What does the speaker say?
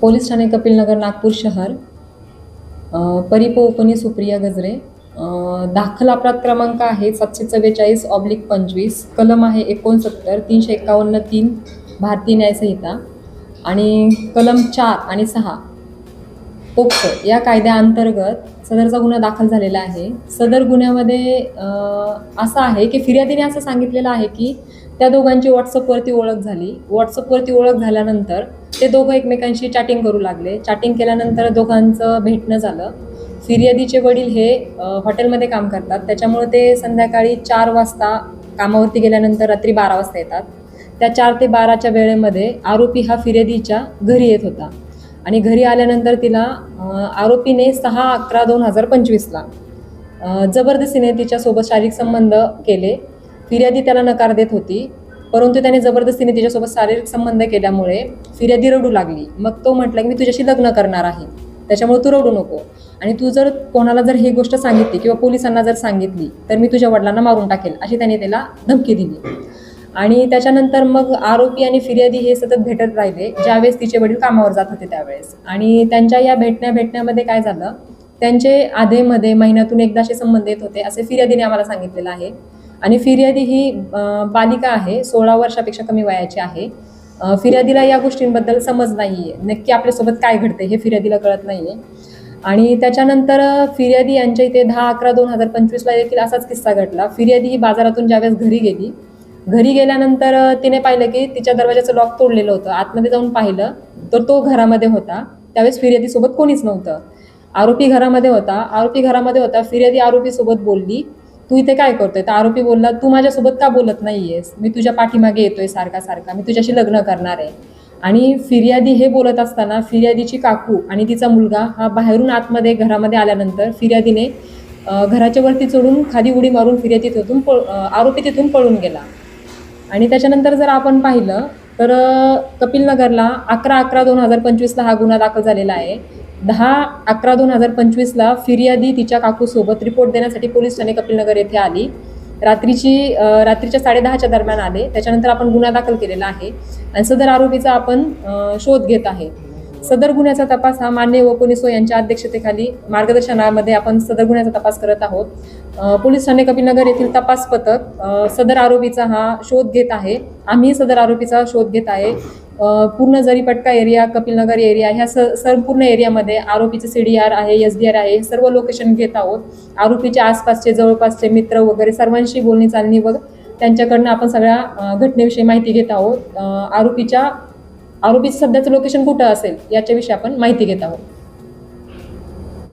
Police ठाणे कपिलनगर नागपूर शहर परिपोपनी सुप्रिया गजरे दाखल अपराध क्रमांक आहे सातशे चव्वेचाळीस ऑब्लिक पंचवीस कलम आहे एकोणसत्तर तीनशे एकावन्न तीन भारतीय न्यायसंहिता आणि कलम चार आणि सहा. पोक्सो या कायद्याअंतर्गत सदरचा गुन्हा दाखल झालेला आहे. सदर गुन्ह्यामध्ये असं आहे की फिर्यादीने असं सांगितलेलं आहे की त्या दोघांची व्हॉट्सअपवरती ओळख झाली. व्हॉट्सअपवरती ओळख झाल्यानंतर ते दोघं एकमेकांशी चॅटिंग करू लागले. चॅटिंग केल्यानंतर दोघांचं भेटणं झालं. फिर्यादीचे वडील हे हॉटेलमध्ये काम करतात. त्याच्यामुळे ते संध्याकाळी चार वाजता कामावरती गेल्यानंतर रात्री बारा वाजता येतात. त्या चार ते बाराच्या वेळेमध्ये आरोपी हा फिर्यादीच्या घरी येत होता. आणि घरी आल्यानंतर तिला आरोपीने सहा अकरा दोन हजार पंचवीसला जबरदस्तीने तिच्यासोबत शारीरिक संबंध केले. फिर्यादी त्याला नकार देत होती परंतु त्याने जबरदस्तीने तिच्यासोबत शारीरिक संबंध केल्यामुळे फिर्यादी रडू लागली. मग तो म्हटला की मी तुझ्याशी लग्न करणार आहे त्याच्यामुळे तू रडू नको. आणि तू जर कोणाला जर ही गोष्ट सांगितली किंवा पोलिसांना जर सांगितली तर मी तुझ्या वडिलांना मारून टाकेल अशी त्याने त्याला धमकी दिली. आणि त्याच्यानंतर मग आरोपी आणि फिर्यादी हे सतत भेटत राहिले. ज्यावेळेस तिचे वडील कामावर जात होते त्यावेळेस. आणि त्यांच्या या भेटण्या भेटण्यामध्ये काय झालं? त्यांचे आधेमध्ये महिन्यातून एकदाचे संबंध येत होते असे फिर्यादीने आम्हाला सांगितलेलं आहे. आणि फिर्यादी ही बालिका आहे सोळा वर्षापेक्षा कमी वयाची आहे. फिर्यादीला या गोष्टींबद्दल समज नाही आहे नक्की आपल्यासोबत काय घडते हे फिर्यादीला कळत नाही आहे आणि त्याच्यानंतर फिर्यादी यांच्या इथे दहा अकरा दोन हजार पंचवीसला देखील असाच किस्सा घडला. फिर्यादी ही बाजारातून ज्यावेळेस घरी गेली घरी गेल्यानंतर तिने पाहिलं की तिच्या दरवाजाचं लॉक तोडलेलं होतं. आतमध्ये जाऊन पाहिलं तर तो घरामध्ये होता. त्यावेळेस फिर्यादीसोबत कोणीच नव्हतं. आरोपी घरामध्ये होता. आरोपी घरामध्ये होता. फिर्यादी आरोपीसोबत बोलली तू इथे काय करतोय? तर आरोपी बोलला तू माझ्यासोबत का बोलत नाहीयेस? मी तुझ्या पाठीमागे येतोय सारखा सारखा. मी तुझ्याशी लग्न करणार आहे. आणि फिर्यादी हे बोलत असताना फिर्यादीची काकू आणि तिचा मुलगा हा बाहेरून आतमध्ये घरामध्ये आल्यानंतर फिर्यादीने घराच्या वरती चढून खाली उडी मारून फिर्यादी तिथून पळ आरोपी तिथून पळून गेला. आणि त्याच्यानंतर जर आपण पाहिलं तर कपिल कपिलनगरला अकरा अकरा दोन हजार पंचवीसला हा गुन्हा दाखल झालेला आहे. दहा अकरा दोन हजार पंचवीसला फिर्यादी तिच्या काकूसोबत रिपोर्ट देण्यासाठी पोलीस ठाणे कपिलनगर येथे आली. रात्रीची रात्रीच्या साडेदहाच्या दरम्यान आले. त्याच्यानंतर आपण गुन्हा दाखल केलेला आहे. आणि सदर आरोपीचा आपण शोध घेत आहे. सदर गुन्ह्याचा तपास हा मान्य व पोलिसो यांच्या अध्यक्षतेखाली मार्गदर्शनामध्ये आपण सदर गुन्ह्याचा तपास करत आहोत. पोलीस ठाणे कपिलनगर येथील तपास पथक सदर आरोपीचा हा शोध घेत आहे. आम्ही सदर आरोपीचा शोध घेत आहे. पूर्ण जरीपटका एरिया कपिलनगर एरिया ह्या स संपूर्ण एरियामध्ये आरोपीचे सी डी आर आहे एस डी आर आहे सर्व लोकेशन घेत आहोत. आरोपीच्या आसपासचे जवळपासचे मित्र वगैरे सर्वांशी बोलणी चालणी व त्यांच्याकडनं आपण सगळ्या घटनेविषयी माहिती घेत आहोत. आरोपीच्या आरोपीचं सध्याचं लोकेशन कुठं असेल याच्याविषयी आपण माहिती घेत आहोत.